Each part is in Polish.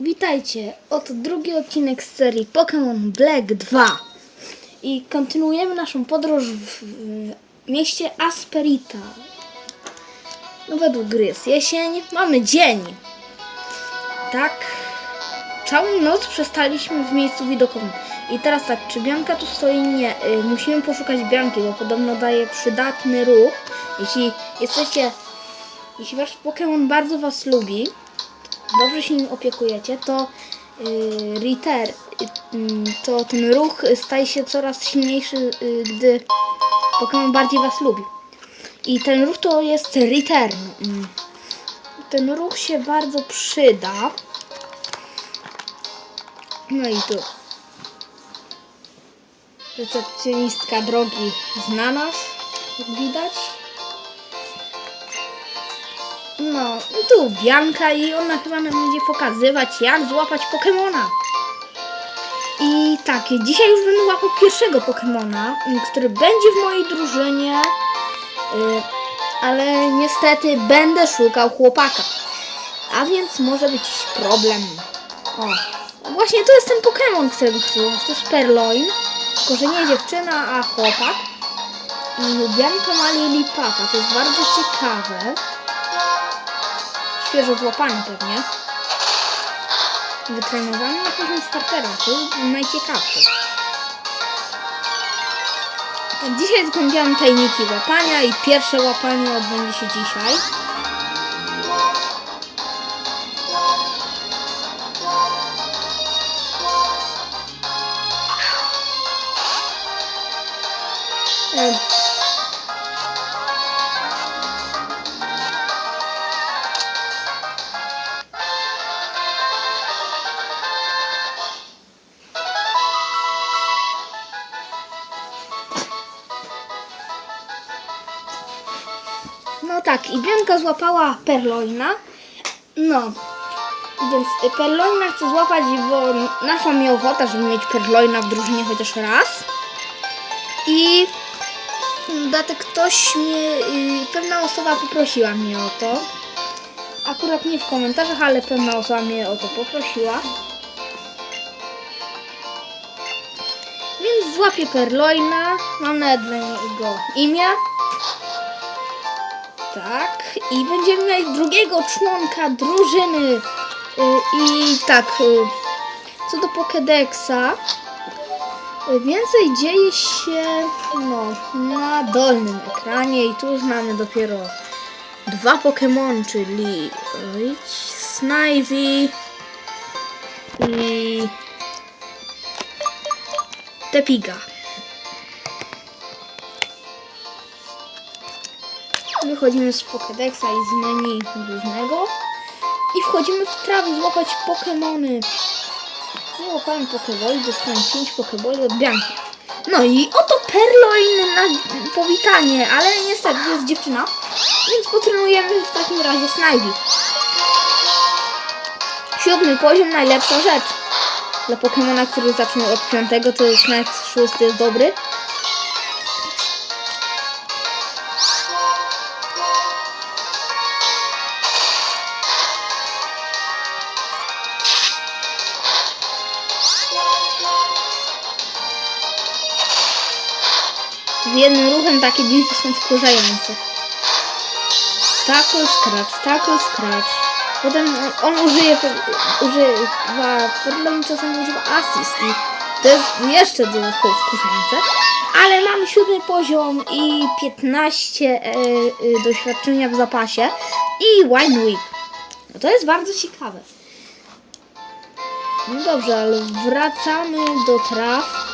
Witajcie, oto drugi odcinek z serii Pokémon Black 2 i kontynuujemy naszą podróż w, w mieście Asperita. No według gry jest jesień, mamy dzień. Tak, całą noc przestaliśmy w miejscu widokowym. I teraz tak, czy Bianka tu stoi? Nie, y, musimy poszukać Bianki, bo podobno daje przydatny ruch. Jeśli jesteście, jeśli wasz Pokémon bardzo was lubi, dobrze się nim opiekujecie, to yy, Ritter, yy, to ten ruch staje się coraz silniejszy, yy, gdy Pokémon bardziej was lubi. I ten ruch to jest Return. Yy. Ten ruch się bardzo przyda. No i tu. Recepcjonistka drogi zna nas, jak widać. No, tu Bianka i ona chyba nam będzie pokazywać, jak złapać Pokemona. I tak, dzisiaj już będę łapał pierwszego Pokemona, który będzie w mojej drużynie, y, ale niestety będę szukał chłopaka. A więc może być problem. O, właśnie to jest ten Pokemon, którego chcę. To jest Perloin, tylko że nie dziewczyna, a chłopak. I Bianka ma Lilipapa, to jest bardzo ciekawe świeżo złapany pewnie. Wytrenowany na poziom startera, to jest najciekawsze. Dzisiaj zgłębiam tajniki łapania i pierwsze łapanie odbędzie się dzisiaj. Tak, i Bianka złapała Perloina. No, więc Perloina chcę złapać, bo nasza mi ochota, żeby mieć Perloina w drużynie chociaż raz. I dlatego ktoś mnie, y, pewna osoba poprosiła mnie o to. Akurat nie w komentarzach, ale pewna osoba mnie o to poprosiła. Więc złapię Perloina. Mam nawet dla niego imię. Tak, i będziemy mieć drugiego członka drużyny. Y, I tak, y, co do Pokédexa, y, więcej dzieje się no, na dolnym ekranie i tu znamy dopiero dwa Pokémon, czyli Snivy i Tepiga. Wychodzimy z Pokédexa i z menu głównego i wchodzimy w trawę złapać Pokémony. Nie łapałem Pokéboli, dostałem 5 Pokéboli od Bianki. No i oto Perloin na powitanie, ale niestety jest dziewczyna, więc potrenujemy w takim razie Snivy. Siódmy poziom, najlepsza rzecz. Dla Pokemona, który zacznie od piątego, to już nawet szósty jest dobry. Takie dzieci są wkurzające. Tackle scratch, tackle scratch. Potem on, użyje, używa, Perloin czasem używa assist i to jest jeszcze dodatkowo wkurzające. Ale mam siódmy poziom i 15 e, e, doświadczenia w zapasie i Wine Whip. No to jest bardzo ciekawe. No dobrze, ale wracamy do traw.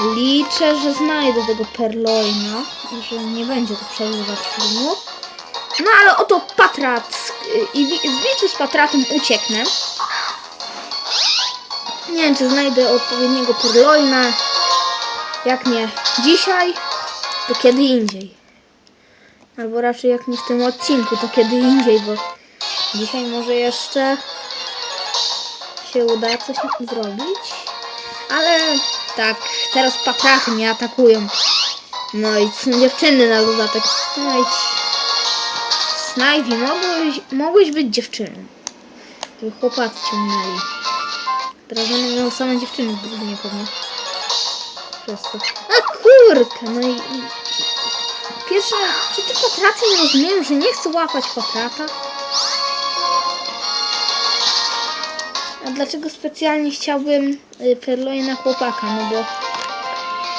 Liczę, że znajdę tego Perloina, że nie będzie to przerywać filmu. No ale oto Patrat i z bitwy z Patratem ucieknę. Nie wiem, czy znajdę odpowiedniego Perloina. Jak nie dzisiaj, to kiedy indziej. Albo raczej jak nie w tym odcinku, to kiedy indziej, bo dzisiaj może jeszcze się uda coś zrobić. Ale tak, teraz patraty mnie atakują. No i są dziewczyny na dodatek. No i Snivy, mogłeś, mogłeś być dziewczyną. Żeby chłopacy ciągnęli. Teraz będę miał same dziewczyny w drużynie pewnie. Przez. A kurka, no i... i- Pierwsze, czy ty patraty nie rozumiem, że nie chcę łapać patrata? A dlaczego specjalnie chciałbym y, perloina chłopaka? No bo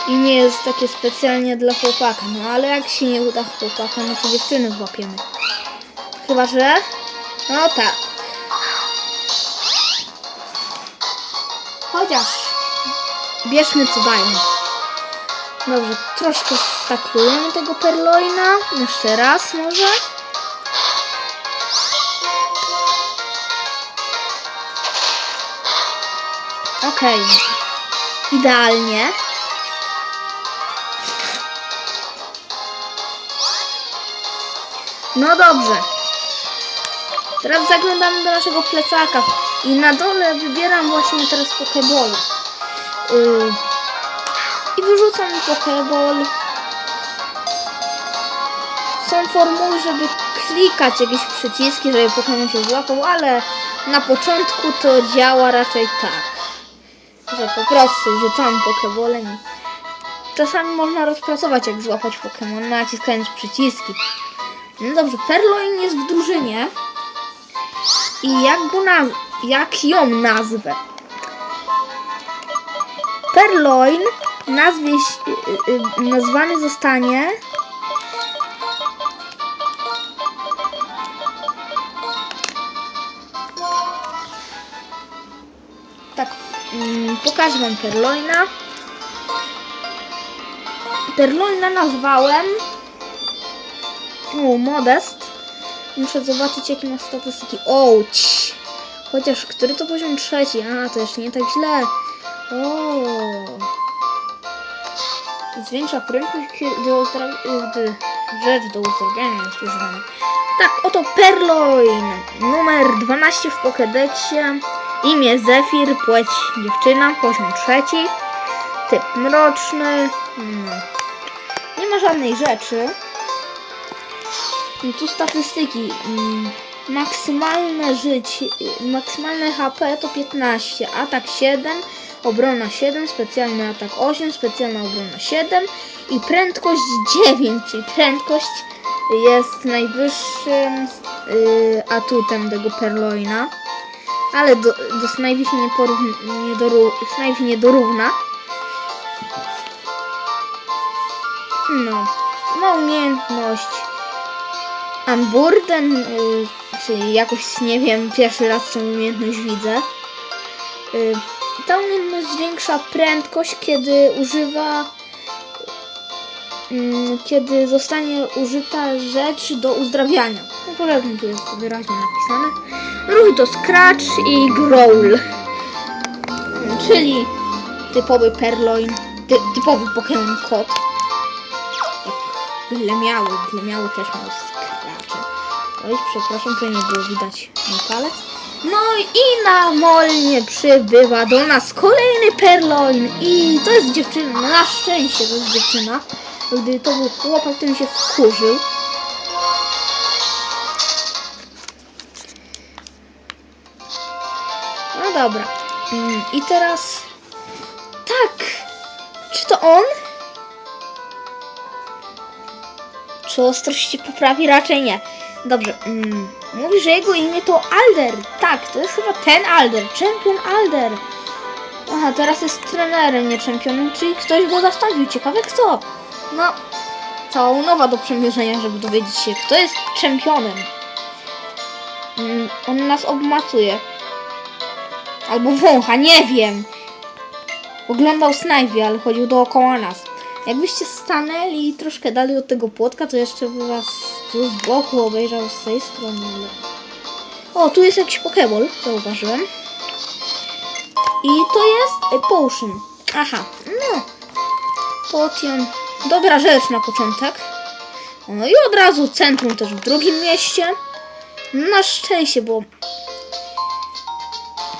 i nie jest takie specjalnie dla chłopaka. No ale jak się nie uda chłopaka, no to dziewczyny złapiemy. Chyba, że... No tak. Chociaż bierzmy co dają. Dobrze, troszkę staklujemy tego perloina. Jeszcze raz może. Okej. Idealnie. No dobrze. Teraz zaglądamy do naszego plecaka i na dole wybieram właśnie teraz Pokeball. Yy, I wyrzucam Pokeball. Są formuły, żeby klikać jakieś przyciski, żeby Pokémon się złapał, ale na początku to działa raczej tak, że po prostu rzucamy Pokeballem. Czasami można rozpracować jak złapać Pokémon, naciskając przyciski. No dobrze, Perloin jest w drużynie. I jak go naz- jak ją nazwę? Perloin nazwie, ś- y, y, nazwany zostanie tak pokażę wam Perloina Perloina nazwałem o, Modest Muszę zobaczyć jakie ma statystyki. Ouch! Chociaż, który to poziom trzeci? A, to jeszcze nie tak źle. O. Zwiększa prędkość, gdy, uzdra- rzecz do uzdrawiania jest używana. Tak, oto Perloin. Numer 12 w Pokédexie. Imię Zefir, płeć dziewczyna, poziom trzeci. Typ mroczny. No. Nie ma żadnej rzeczy. I tu statystyki. Mm, Maksymalne życie, maksymalne HP to 15, atak 7, obrona 7, specjalny atak 8, specjalna obrona 7 i prędkość 9, czyli prędkość jest najwyższym y, atutem tego Perloina, ale do, do się nie, porówn- nie, nie dorówna. No, ma umiejętność Unburden, y, czyli jakoś, nie wiem, pierwszy raz tę umiejętność widzę. Y, ta umiejętność zwiększa prędkość, kiedy używa, kiedy zostanie użyta rzecz do uzdrawiania. No powiedzmy, tu jest wyraźnie napisane. Ruchy to Scratch i Growl, Mm, czyli typowy Perloin, ty, typowy Pokémon Kot. Jak Glemiały, Glemiały też miał Scratche. Oj, przepraszam, to nie było widać mój palec. No i na molnie przybywa do nas kolejny Perloin i to jest dziewczyna, na szczęście to jest dziewczyna. Gdy to był chłopak, mi się wkurzył. No dobra. Mm, I teraz... Tak! Czy to on? Czy ostrość się poprawi? Raczej nie. Dobrze. Mm, mówi, że jego imię to Alder. Tak, to jest chyba ten Alder. Champion Alder. Aha, teraz jest trenerem, nie czempionem, czyli ktoś go zastąpił. Ciekawe kto. No, cała umowa do przemierzenia, żeby dowiedzieć się, kto jest czempionem. Mm, on nas obmacuje. Albo wącha, nie wiem. Oglądał Snivy, ale chodził dookoła nas. Jakbyście stanęli troszkę dalej od tego płotka, to jeszcze by was tu z boku obejrzał z tej strony. O, tu jest jakiś Pokeball, zauważyłem. I to jest Potion. Aha, no. Potion. Dobra rzecz na początek. No i od razu centrum też w drugim mieście. Na szczęście, bo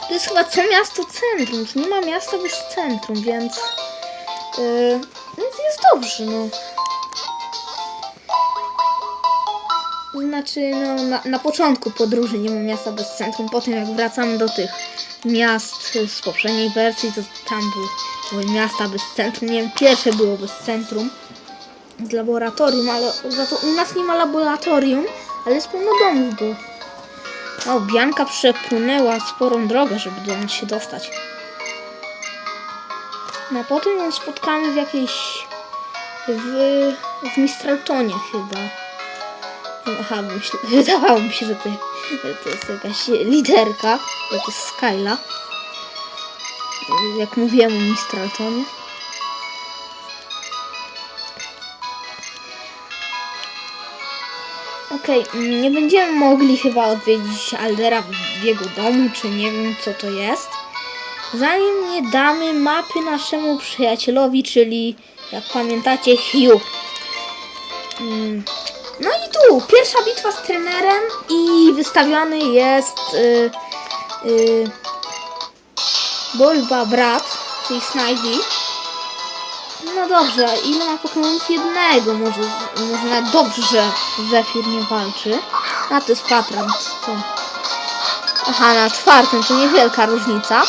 to jest chyba co miasto centrum. Nie ma miasta bez centrum, więc... Yy, więc jest dobrze, no. Znaczy, no, na, na początku podróży nie ma miasta bez centrum. Potem, jak wracamy do tych miast z poprzedniej wersji, to tam były, były miasta bez centrum. Nie wiem, pierwsze było bez centrum z laboratorium, ale za to u nas nie ma laboratorium, ale jest pełno domów, bo. O, Bianka przepłynęła sporą drogę, żeby do nas się dostać. No potem ją spotkamy w jakiejś. w. w Mistraltonie chyba. Aha, myśl, wydawało mi się, że to, że to jest jakaś liderka, że to jest Skyla. Jak mówiłem o Mistraltonie. Okej, mm, nie będziemy mogli chyba odwiedzić Aldera w jego domu, czy nie wiem co to jest. Zanim nie damy mapy naszemu przyjacielowi, czyli jak pamiętacie Hugh. Mm, No i tu, pierwsza bitwa z trenerem i wystawiony jest y, y, Bulba brat, czyli Snivy. No dobrze, ile ma Pokemonów? Jednego, może, może nawet dobrze, że Zephyr nie walczy. A to jest Patrant, to... Aha, na czwartym to niewielka różnica.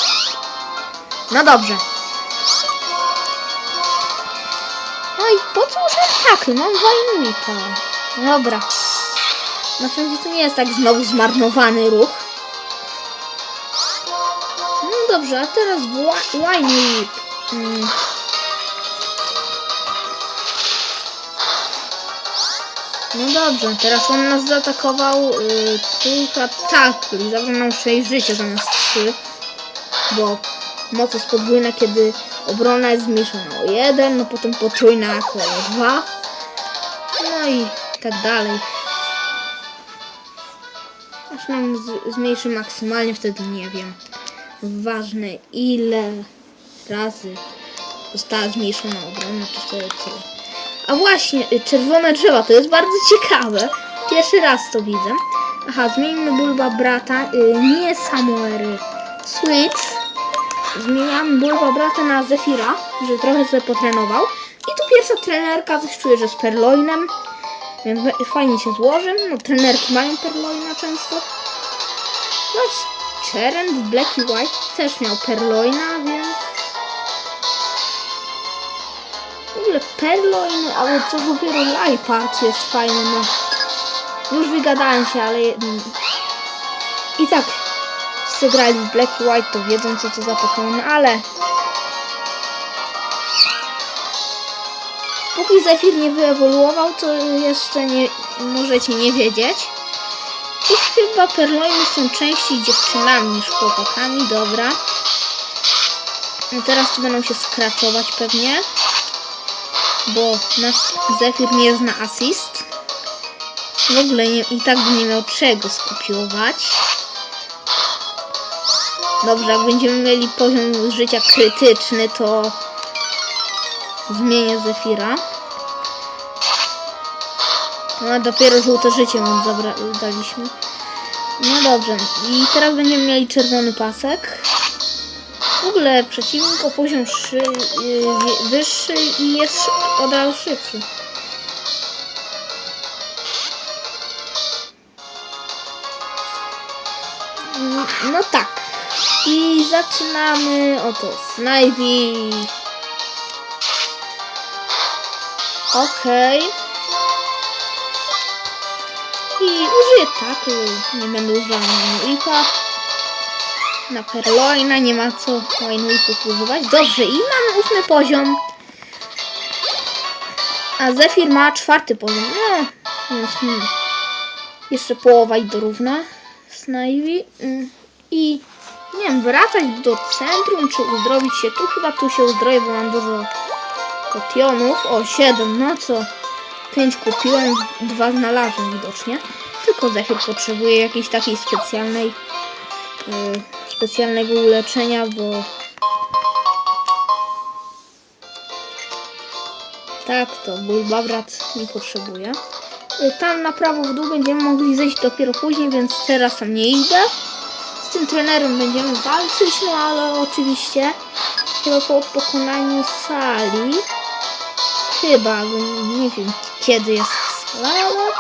No dobrze. No i po co muszę ataky? Mam Wajnuita. Dobra. Na szczęście to nie jest tak znowu zmarnowany ruch. No dobrze, a teraz Wajnuit. Mm. No dobrze, teraz on nas zaatakował yy, tylko tak, zabrał nam 6 życia zamiast 3, bo moc jest podwójna, kiedy obrona jest zmniejszona o 1, no potem potrójna jako o 2, no i tak dalej. Aż nam zmniejszy maksymalnie, wtedy nie wiem. Ważne ile razy została zmniejszona obrona, to wtedy tyle. A właśnie, y, czerwone drzewa, to jest bardzo ciekawe. Pierwszy raz to widzę. Aha, zmienimy Bulba brata, y, nie Samuery. Switch. Zmieniamy Bulba brata na Zefira, że trochę sobie potrenował. I tu pierwsza trenerka, coś czuję, że z Perloinem. Fajnie się złoży. No, trenerki mają Perloina często. No, Cheren Black i White też miał Perloina, więc w ogóle Perloin, albo co dopiero Lifeart jest fajny, no. Już wygadałem się, ale mm, i tak wszyscy grali w Black i White, to wiedzą co to za Pokémon, ale póki Zephyr nie wyewoluował, to jeszcze nie możecie nie wiedzieć. I chyba Perloiny są częściej dziewczynami niż chłopakami, dobra. No teraz tu będą się skraczować pewnie bo nasz Zephyr nie zna assist. W ogóle nie, i tak by nie miał czego skopiować. Dobrze, jak będziemy mieli poziom życia krytyczny, to zmienię Zefira. No, dopiero żółte życie mu daliśmy. No dobrze, i teraz będziemy mieli czerwony pasek. W ogóle przeciwnik o poziom szy, y, wyższy i jest od razu szybszy. Mm, No tak. I zaczynamy oto Snivy. Okej. I użyję tak, nie będę używał Ipa na Perloina, nie ma co Wineweeków używać. Dobrze, i mamy ósmy poziom. A Zephyr ma czwarty poziom. No, więc hmm. jeszcze połowa i dorówna Snivy. Mm. I nie wiem, wracać do centrum, czy uzdrowić się tu. Chyba tu się uzdrowię, bo mam dużo kotionów. O, 7, no co? 5 kupiłem, dwa znalazłem widocznie. Tylko Zephyr potrzebuje jakiejś takiej specjalnej y, specjalnego uleczenia, bo tak to Bulbabrat nie potrzebuje. Y, Tam na prawo w dół będziemy mogli zejść dopiero później, więc teraz tam nie idę. Z tym trenerem będziemy walczyć, no ale oczywiście chyba po pokonaniu sali chyba, nie wiem kiedy jest sala, ale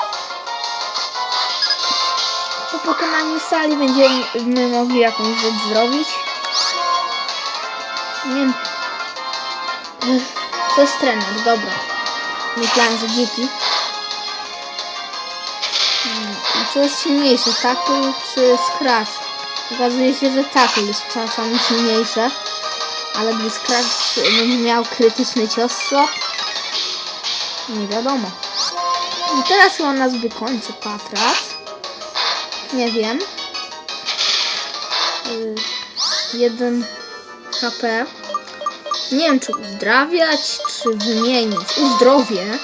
pokonaniu sali będziemy mogli jakąś rzecz zrobić. Nie wiem. To jest trener, dobra. Myślałem, że. Mm, I co jest silniejsze, tackle czy scratch? Okazuje się, że tackle jest czasami silniejsze. Ale gdy scratch będzie miał krytyczny cios, nie wiadomo. I teraz chyba nas wykończy Patras. Nie wiem. Y, Jeden HP. Nie wiem, czy uzdrawiać, czy wymienić. Uzdrowie.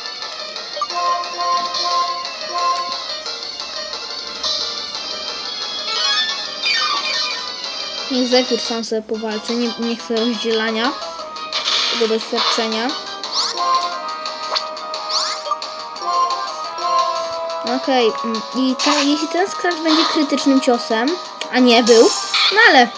Niech Zephyr sam sobie powalczy. Nie, nie chcę rozdzielania tego doświadczenia. Okej, mm, i jeśli ten scratch będzie krytycznym ciosem, a nie był, no ale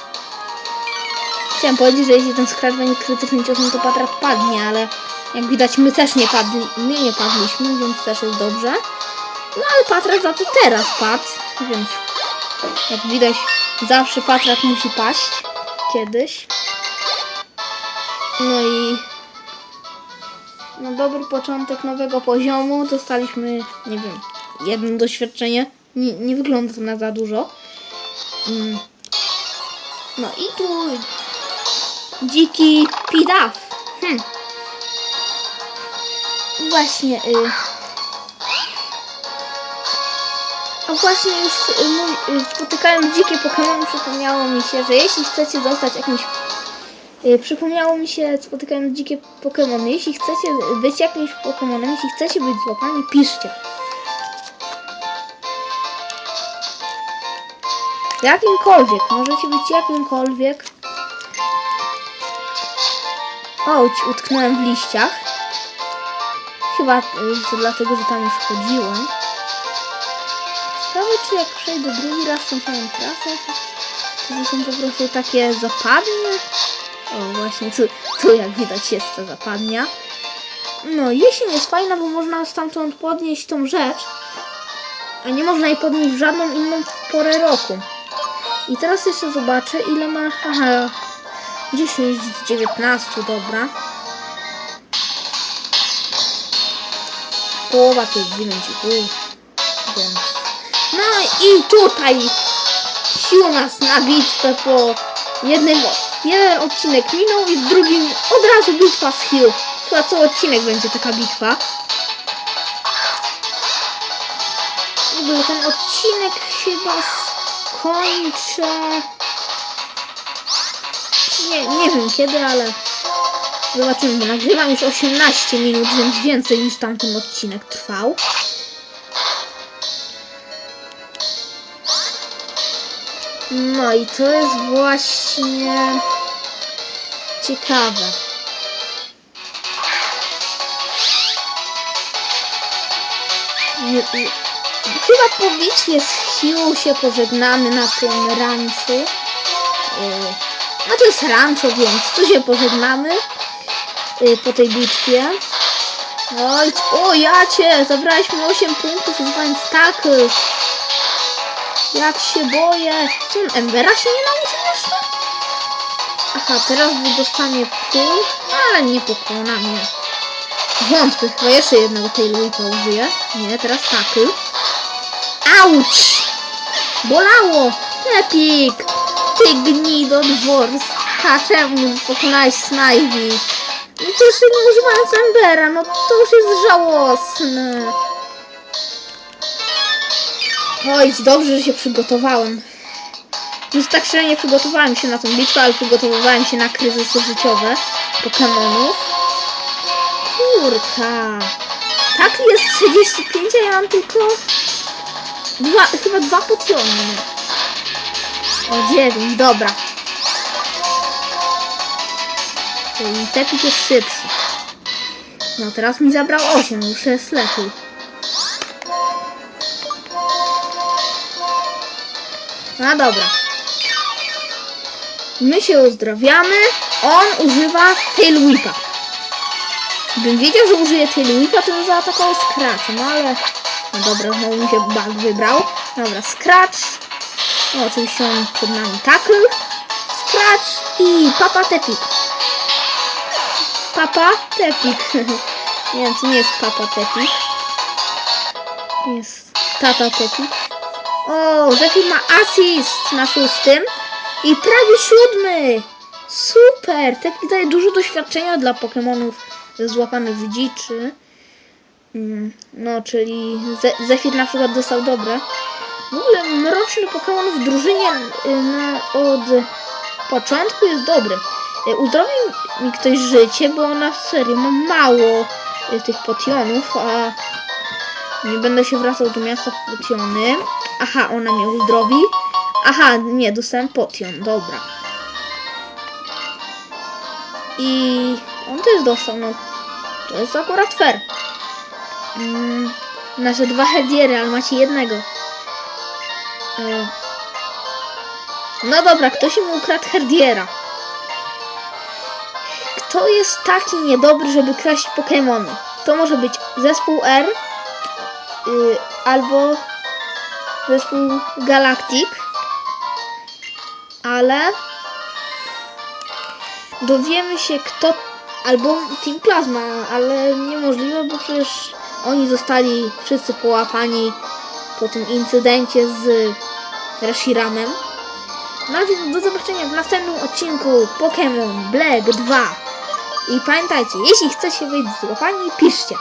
chciałem powiedzieć, że jeśli ten scratch będzie krytycznym ciosem, to Patrat padnie, ale jak widać my też nie padli, my nie padliśmy, więc też jest dobrze. No ale Patrat za to teraz padł, więc jak widać zawsze Patrat musi paść kiedyś. No i na dobry początek nowego poziomu dostaliśmy, nie wiem, jedno doświadczenie. Nie, nie wygląda to na za dużo. Mm. No i tu dziki pidaf. Hm. Właśnie. Y... A właśnie już y, y, spotykając dzikie Pokémony przypomniało mi się, że jeśli chcecie zostać jakimś Y, Przypomniało mi się, spotykając dzikie Pokémony, jeśli chcecie być jakimś Pokémonem, jeśli chcecie być złapani, piszcie. Jakimkolwiek, możecie być jakimkolwiek. Ouć, utknąłem w liściach. Chyba y, to dlatego, że tam już chodziłem. Ciekawe, czy jak przejdę drugi raz tą samą trasę, to to są po prostu takie zapadnie. O, właśnie, tu, tu jak widać jest ta zapadnia. No, jesień jest fajna, bo można stamtąd podnieść tą rzecz, a nie można jej podnieść w żadną inną porę roku. I teraz jeszcze zobaczę, ile ma... Aha, 10 z 19, dobra. Połowa to jest 9,5. Więc... No i tutaj sił nas na bitwę po jednym jeden odcinek minął i w drugim od razu bitwa z Hill. Chyba co odcinek będzie taka bitwa. W ogóle ten odcinek chyba skończę. Nie, nie wiem kiedy, ale zobaczymy, nagrywam już 18 minut, więc więcej niż tamten odcinek trwał. No i to jest właśnie ciekawe. Chyba po bitwie Hugh się pożegnamy na tym ranczu. Yy, No to jest rancho, więc tu się pożegnamy yy, po tej bitwie. Oj, o ja cię, zabrałeś mi 8 punktów używając tackle. Jak się boję. On Embera się nie nauczył jeszcze? Aha, teraz dostanie pół, ale nie pokona mnie. Wątpię, chyba jeszcze jednego Tailwhipa użyję. Nie, teraz tackle. Auć! Bolało! Epik! Ty gnido dwors! A czemu pokonałeś Snivy? No to jeszcze nie używając Embera, no to już jest żałosne. Oj, dobrze, że się przygotowałem. Już tak szczerze nie przygotowałem się na tą bitwę, ale przygotowywałem się na kryzysy życiowe Pokemonów. Kurka. Tak jest 35, a ja mam tylko dwa, chyba dwa potiony. O 9, dobra. Czyli Tepik jest szybszy. No teraz mi zabrał 8, już jest lepiej. No dobra. My się uzdrawiamy. On używa Tail Whipa. Gdybym wiedział, że użyje Tail Whipa, to bym zaatakował Scratch. No ale... No dobra, znowu mi się bug wybrał. Dobra, Scratch. No, oczywiście on przed nami Tackle, Scratch i Papa Tepik. Papa Tepik. nie wiem, to nie jest Papa Tepik. Jest Tata Tepik. O, Zefir ma assist na szóstym i prawie siódmy. Super! Tepik daje dużo doświadczenia dla Pokemonów złapanych w dziczy. Mm, No, czyli Ze- Zefir na przykład dostał dobre. W ogóle mroczny Pokémon w drużynie y, od początku jest dobry. Y, Uzdrowił mi ktoś życie, bo na serio mam mało y, tych potionów, a nie będę się wracał do miasta potiony. Aha, ona mnie uzdrowi. Aha, nie, dostałem potion, dobra. I on też dostał, no to jest akurat fair. Mm, nasze dwa hediery, ale macie jednego. E, No dobra, ktoś mi ukradł herdiera. Kto jest taki niedobry, żeby kraść Pokémony? To może być zespół R y, albo zespół Galactic, ale dowiemy się kto albo Team Plasma, ale niemożliwe, bo przecież oni zostali wszyscy połapani po tym incydencie z Reshiramem. No więc do zobaczenia w następnym odcinku Pokémon Black 2. I pamiętajcie, jeśli chcecie być złapani, piszcie.